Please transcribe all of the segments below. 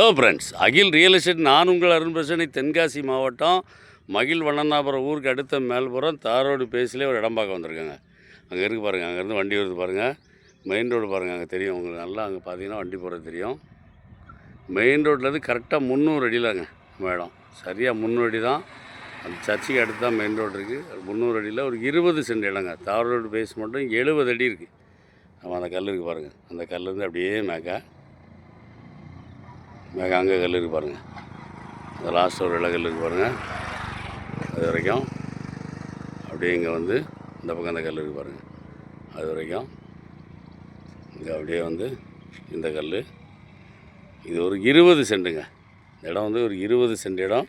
Hello friends Akhil real estate நான் உங்கள் அருண்பிரசனை தென்காசி மாவட்டம் மகிழ் வண்ணனாபுரம் ஊருக்கு அடுத்த மேல்புறம் தாரோடு பேசிலே ஒரு இடம் பார்க்க வந்திருக்காங்க. அங்கே இருக்கு பாருங்கள் அங்கேருந்து வண்டி வருது பாருங்கள் மெயின் ரோடு பாருங்கள் அங்கே தெரியும் உங்களுக்கு நல்லா அங்கே பார்த்தீங்கன்னா வண்டி போகிறது தெரியும். மெயின் ரோட்லேருந்து கரெக்டாக முந்நூறு அடியிலங்க மேடம். சரியாக முந்நூறு அடி தான். அந்த சர்ச்சுக்கு அடுத்து தான் மெயின் ரோடு இருக்குது முந்நூறு அடியில் ஒரு இருபது சென்ட் இடங்க. தார் ரோடு பேஸ் மட்டும் எழுபது அடி இருக்குது நம்ம அந்த கல் இருக்குது பாருங்கள் அந்த கல்லேருந்து அப்படியே மேக்கா. அங்கே கல் இருக்கு பாருங்கள் அந்த லாஸ்ட் ஒரு இலகல் இருக்கு பாருங்கள் அது வரைக்கும் அப்படியே இங்கே வந்து இந்த பக்கம் அந்த கல் இருக்கு பாருங்கள் அது வரைக்கும் இங்கே அப்படியே வந்து இந்த கல் இது ஒரு இருபது சென்ட்டுங்க இந்த இடம் வந்து ஒரு இருபது சென்ட் இடம்.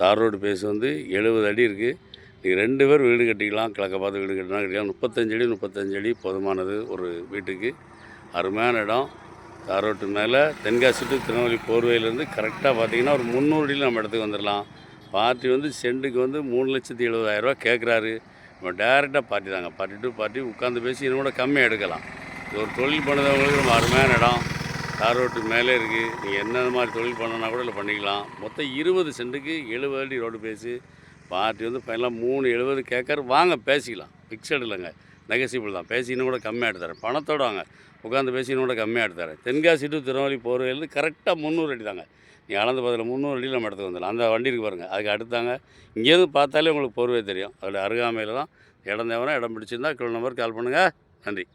தார் ரோடு பேஸ் வந்து எழுபது அடி இருக்குது நீங்கள் ரெண்டு பேர் வீடு கட்டிக்கலாம். கிழக்க பார்த்து வீடு கட்டினா கட்டிக்கலாம் முப்பத்தஞ்சு அடி முப்பத்தஞ்சு அடி போதுமானது ஒரு வீட்டுக்கு. அருமையான இடம். தார் ரோட்டு மேலே தென்காசி டு திருநெல்வேலி போர்வையிலேருந்து கரெக்டாக பார்த்தீங்கன்னா ஒரு முந்நூறு அடியில் நம்ம இடத்துக்கு வந்துடலாம். பார்ட்டி வந்து செண்டுக்கு வந்து மூணு லட்சத்தி எழுபதாயிரரூவா கேட்குறாரு நம்ம டேரெக்டாக பார்ட்டி தாங்க. பார்ட்டி டு பார்ட்டி உட்காந்து பேசி இன்னும் கூட கம்மியாக எடுக்கலாம். இது ஒரு தொழில் பண்ணுறவங்களுக்கு ரொம்ப அருமையான இடம். தார் ரோட்டு மேலே இருக்குது நீங்கள் என்ன மாதிரி தொழில் பண்ணனா கூட இல்லை பண்ணிக்கலாம். மொத்தம் இருபது சென்ட்டுக்கு எழுபது அடி ரோடு பேசி பார்ட்டி வந்து ஃபைனலாக மூணு எழுபது கேட்காரு வாங்க பேசிக்கலாம். ஃபிக்ஸட் இல்லைங்க. நெகசிபிள் தான். பேசி இன்னும் கூட கம்மியாக எடுத்தார். பணத்தோடு வாங்க. உட்காந்து பேசி இன்னும் கூட கம்மியாக எடுத்தார். தென்காசி டு திருநெல்வேலி போகிறதுலேருந்து கரெக்டாக முந்நூறு அடி தாங்க. நீ அளந்து பதில் முந்நூறு அடியில் நம்ம இடத்துக்கு வந்துடலாம். அந்த வண்டி இருக்கு பாருங்கள் அதுக்கு அடுத்தாங்க. இங்கேருந்து பார்த்தாலே உங்களுக்கு போர்வே தெரியும். அதில் அருகாமையில் தான் இடம் தேவனா இடம் பிடிச்சிருந்தா கிலோ நம்பர் கால் பண்ணுங்கள் நன்றி.